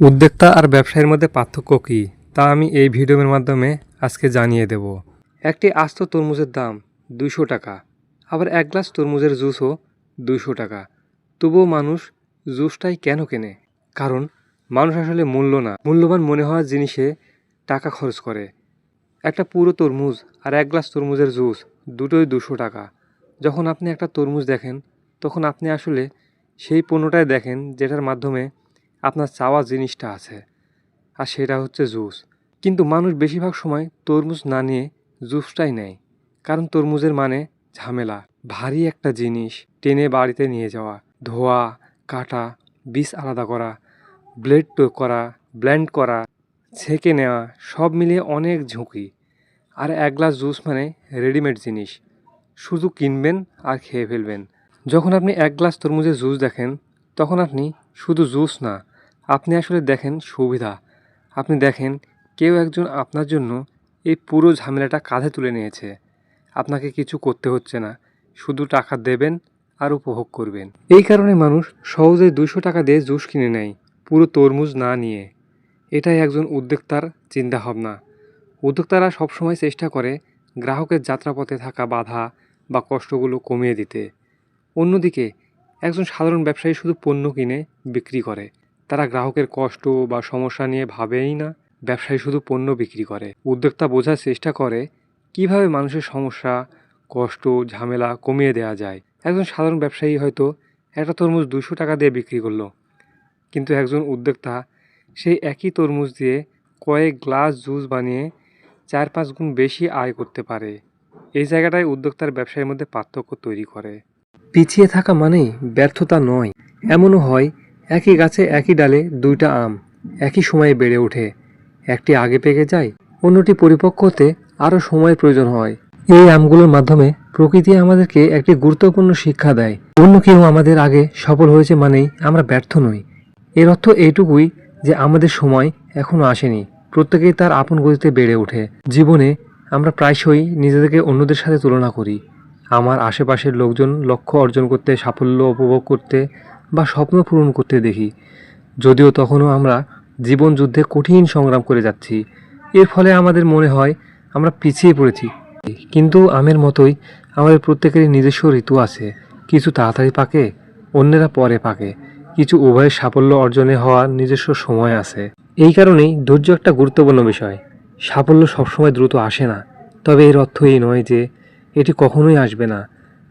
উদ্যোক্তা আর ব্যবসায়ীর মধ্যে পার্থক্য কী, তা আমি এই ভিডিওর মাধ্যমে আজকে জানিয়ে দেব। একটি আস্ত তরমুজের দাম দুশো টাকা, আবার এক গ্লাস তরমুজের জুসও দুশো টাকা। তবুও মানুষ জুসটাই কেন কেনে? কারণ মানুষ আসলে মূল্য না। মূল্যবান মনে হওয়ার জিনিসে টাকা খরচ করে। একটা পুরো তরমুজ আর এক গ্লাস তরমুজের জুস দুটোই দুশো টাকা। যখন আপনি একটা তরমুজ দেখেন, তখন আপনি আসলে সেই পণ্যটাই দেখেন যেটার মাধ্যমে আপনার চাওয়া জিনিসটা আছে, আর সেটা হচ্ছে জুস। কিন্তু মানুষ বেশিরভাগ সময় তরমুজ না নিয়ে জুসটাই নেয়, কারণ তরমুজের মানে ঝামেলা। ভারী একটা জিনিস টেনে বাড়িতে নিয়ে যাওয়া, ধোয়া, কাটা, বীজ আলাদা করা, ব্লেড টো করা ব্ল্যান্ড করা, ছেঁকে নেওয়া, সব মিলিয়ে অনেক ঝুঁকি। আর এক গ্লাস জুস মানে রেডিমেড জিনিস। শুধু কিনবেন আর খেয়ে ফেলবেন। যখন আপনি এক গ্লাস তরমুজের জুস দেখেন, তখন আপনি শুধু জুস না আপনি আসলে দেখেন সুবিধা। আপনি দেখেন কেউ একজন আপনার জন্য এই পুরো ঝামেলাটা কাঁধে তুলে নিয়েছে। আপনাকে কিছু করতে হচ্ছে না। শুধু টাকা দেবেন আর উপভোগ করবেন। এই কারণে মানুষ সহজে দুশো টাকা দিয়ে জুস কিনে নেয়, পুরো তরমুজ না নিয়ে। এটাই একজন উদ্যোক্তার চিন্তাভাবনা। উদ্যোক্তারা সবসময় চেষ্টা করে গ্রাহকের যাত্রাপথে থাকা বাধা বা কষ্টগুলো কমিয়ে দিতে। অন্যদিকে একজন সাধারণ ব্যবসায়ী শুধু পণ্য কিনে বিক্রি করে। তারা গ্রাহকের কষ্ট বা সমস্যা নিয়ে ভাবেই না। ব্যবসায়ী শুধু পণ্য বিক্রি করে। উদ্যোক্তা বোঝার চেষ্টা করে কীভাবে মানুষের সমস্যা, কষ্ট, ঝামেলা কমিয়ে দেওয়া যায়। একজন সাধারণ ব্যবসায়ী হয়তো একটা তরমুজ দুশো টাকা দিয়ে বিক্রি করল। কিন্তু একজন উদ্যোক্তা সেই একই তরমুজ দিয়ে কয়েক গ্লাস জুস বানিয়ে চার পাঁচ গুণ বেশি আয় করতে পারে। এই জায়গাটায় উদ্যোক্তার ব্যবসায়ের মধ্যে পার্থক্য তৈরি করে। পিছিয়ে থাকা মানেই ব্যর্থতা নয়। এমনও হয় একই গাছে একই ডালে দুইটা আম, একই সময়ে বেড়ে ওঠে। একটি আগে পেকে যায়, অন্যটি পরিপক্ক হতে আরও সময়ের প্রয়োজন হয়। এই আমগুলোর মাধ্যমে প্রকৃতি আমাদেরকে একটি গুরুত্বপূর্ণ শিক্ষা দেয়। অন্য কেউ আমাদের আগে সফল হয়েছে মানেই আমরা ব্যর্থ নই। এর অর্থ এইটুকুই যে আমাদের সময় এখনও আসেনি। প্রত্যেকেই তার আপন গতিতে বেড়ে ওঠে। জীবনে আমরা প্রায়শই নিজেদেরকে অন্যদের সাথে তুলনা করি। আমার আশেপাশের লোকজন লক্ষ্য অর্জন করতে, সাফল্য উপভোগ করতে বা স্বপ্ন পূরণ করতে দেখি। যদিও তখনও আমরা জীবন যুদ্ধে কঠিন সংগ্রাম করে যাচ্ছি। এর ফলে আমাদের মনে হয় আমরা পিছিয়ে পড়েছি। কিন্তু আমের মতোই আমাদের প্রত্যেকেরই নিজস্ব ঋতু আছে। কিছু তাড়াতাড়ি পাকে, অন্যেরা পরে পাকে। কিছু উভয়ের সাফল্য অর্জনে হওয়ার নিজস্ব সময় আছে। এই কারণেই ধৈর্য একটা গুরুত্বপূর্ণ বিষয়। সাফল্য সবসময় দ্রুত আসে না। তবে এর অর্থ এই নয় যে এটি কখনোই আসবে না।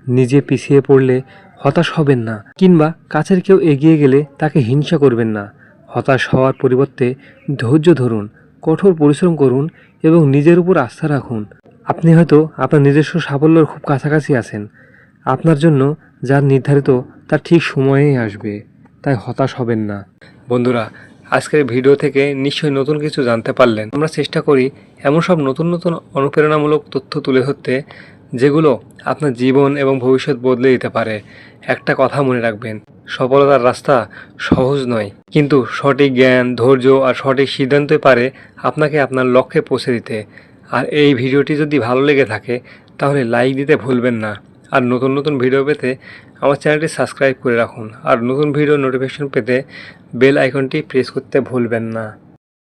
নিজে পিছিয়ে পড়লে হতাশ হবেন না, কিংবা কাছের কেউ এগিয়ে গেলে তাকে হিংসা করবেন না। হতাশ হওয়ার পরিবর্তে ধৈর্য ধরুন, কঠোর পরিশ্রম করুন এবং নিজের উপর আস্থা রাখুন। আপনি হয়তো আপনার নিজস্ব সাফল্যের খুব কাছাকাছি আছেন। আপনার জন্য যার নির্ধারিত, তার ঠিক সময়েই আসবে। তাই হতাশ হবেন না। বন্ধুরা, আজকের ভিডিও থেকে নিশ্চয়ই নতুন কিছু জানতে পারলেন। আমরা চেষ্টা করি এমন সব নতুন নতুন অনুপ্রেরণামূলক তথ্য তুলে ধরতে। যেগুলো আপনার জীবন এবং ভবিষ্যৎ বদলে দিতে পারে। একটা কথা মনে রাখবেন, সফলতার রাস্তা সহজ নয়। কিন্তু সঠিক জ্ঞান, ধৈর্য আর সঠিক সিদ্ধান্তই পারে আপনাকে আপনার লক্ষ্যে পৌঁছে দিতে। আর এই ভিডিওটি যদি ভালো লেগে থাকে, তাহলে লাইক দিতে ভুলবেন না। আর নতুন নতুন ভিডিও পেতে আমার চ্যানেলটি সাবস্ক্রাইব করে রাখুন। আর নতুন ভিডিও নোটিফিকেশন পেতে বেল আইকনটি প্রেস করতে ভুলবেন না।